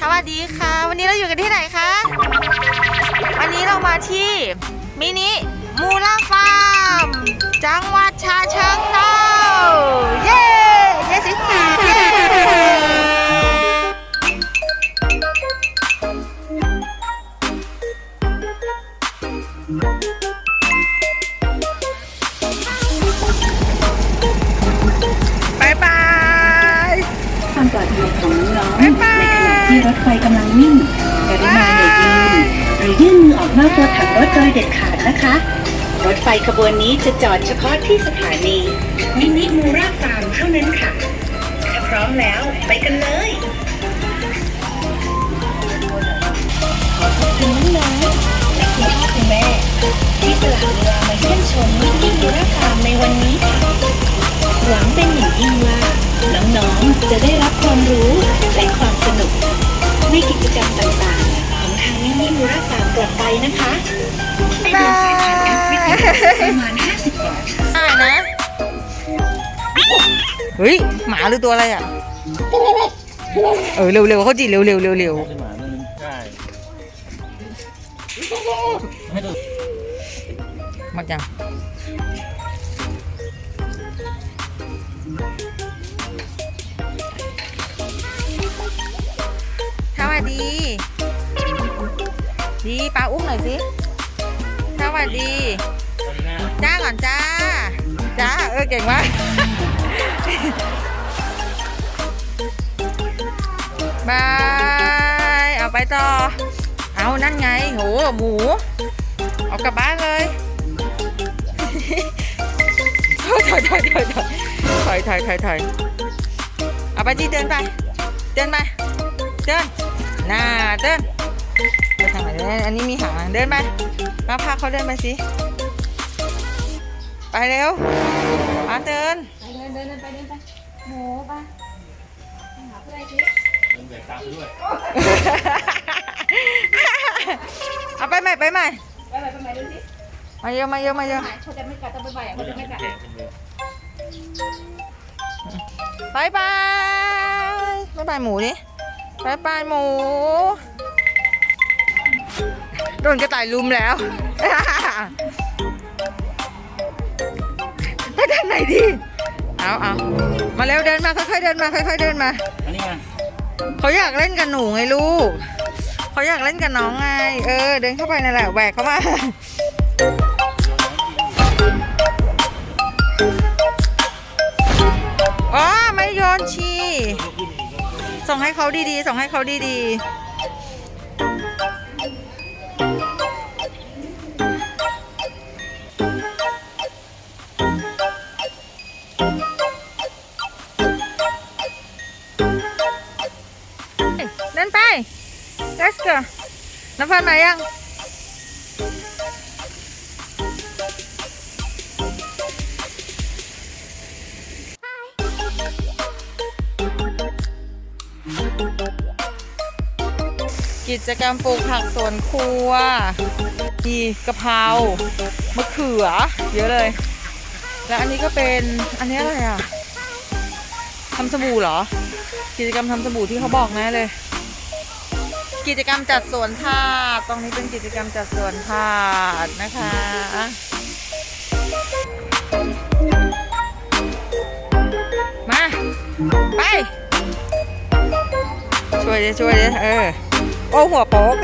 สวัสดีค่ะ วันนี้เราอยู่กันที่ไหนคะ วันนี้เรามาที่มินิมูล่าฟาร์ อยื่อออกนอกตัวถังรถโดยเด็ดขาดนะคะ รถไฟขบวนนี้จะจอดเฉพาะที่สถานีมินิมูราฟาร์มเท่านั้นค่ะถ้าพร้อมแล้วไปกันเลยขอขอบคุณน้องๆและคุณพ่อคุณแม่ ที่สละเวลามาเยี่ยมชมมินิมูราฟาร์มในวันนี้ค่ะหวังเป็นอย่างยิ่งว่าน้องๆจะได้รับความรู้และความส มูราฟาร์มกลับไปนะคะไปเดินสายพันธุ์แอฟริกาประมาณ50บาทได้นะเฮ้ยหมาหรือตัวอะไรอะเออเร็วๆเขาจีเร็วๆเร็วๆเร็วขึ้นมานั่นใช่ให้ดูๆมาจัง น่อยสิ สวัสดี จ้าก่อนจ้า จ้า เออเก่งมากบาย เอาไปต่อ เอานั่นไงโหหมู เอากลับบ้านเลยถอยถอยถอยถอยถอยถอยถอยถอยเอาไปที่เดินไป เดินไป เดินหน้าเดิน อันนี้มีหางเดินไปมาพาเขาเดินไปสิ ไปเร็วมาเดินไปเดินเดินเดินไปเดินไปหมูไปหาเพื่อนไอ้ทิพย์มันแบกตามไปด้วยเอาไปใหม่ไปใหม่ไปไปไปไปดูสิมาเยอะมาเยอะมาเยอะหายเขาจะไม่กัดต้องไปใบอะเขาจะไม่กัดแกะเป็นเลยบายบายบายบายหมูดิบายบายหมู โดนกระต่ายลุมแล้วไปทางไหนดี เอาเอามาเร็วเดินมาค่อยๆเดินมาค่อยๆเดินมา อันนี้ไงเขาอยากเล่นกับหนูไงลูกเขาอยากเล่นกับน้องไง เออ เดินเข้าไปนั่นแหละแหวกเข้ามาอ๋อไม่โยนชี ส่งให้เขาดีๆ ส่งให้เขาดีๆ ดินไป let's go น้ำพันมายังกิจกรรมปลูกผักสวนครัว มีกะเพรามะเขือ เยอะเลย แล้วอันนี้ก็เป็นอันนี้อะไรอะทำสบู่เหรอ กิจกรรมทำสบู่ที่เขาบอกแน่เลย กิจกรรมจัดสวนถาตรงนี้เป็นกิจกรรมจัดสวนถานะคะมา ไป ช่วยดิช่วยดิเออ โอ้หัวโป๊ก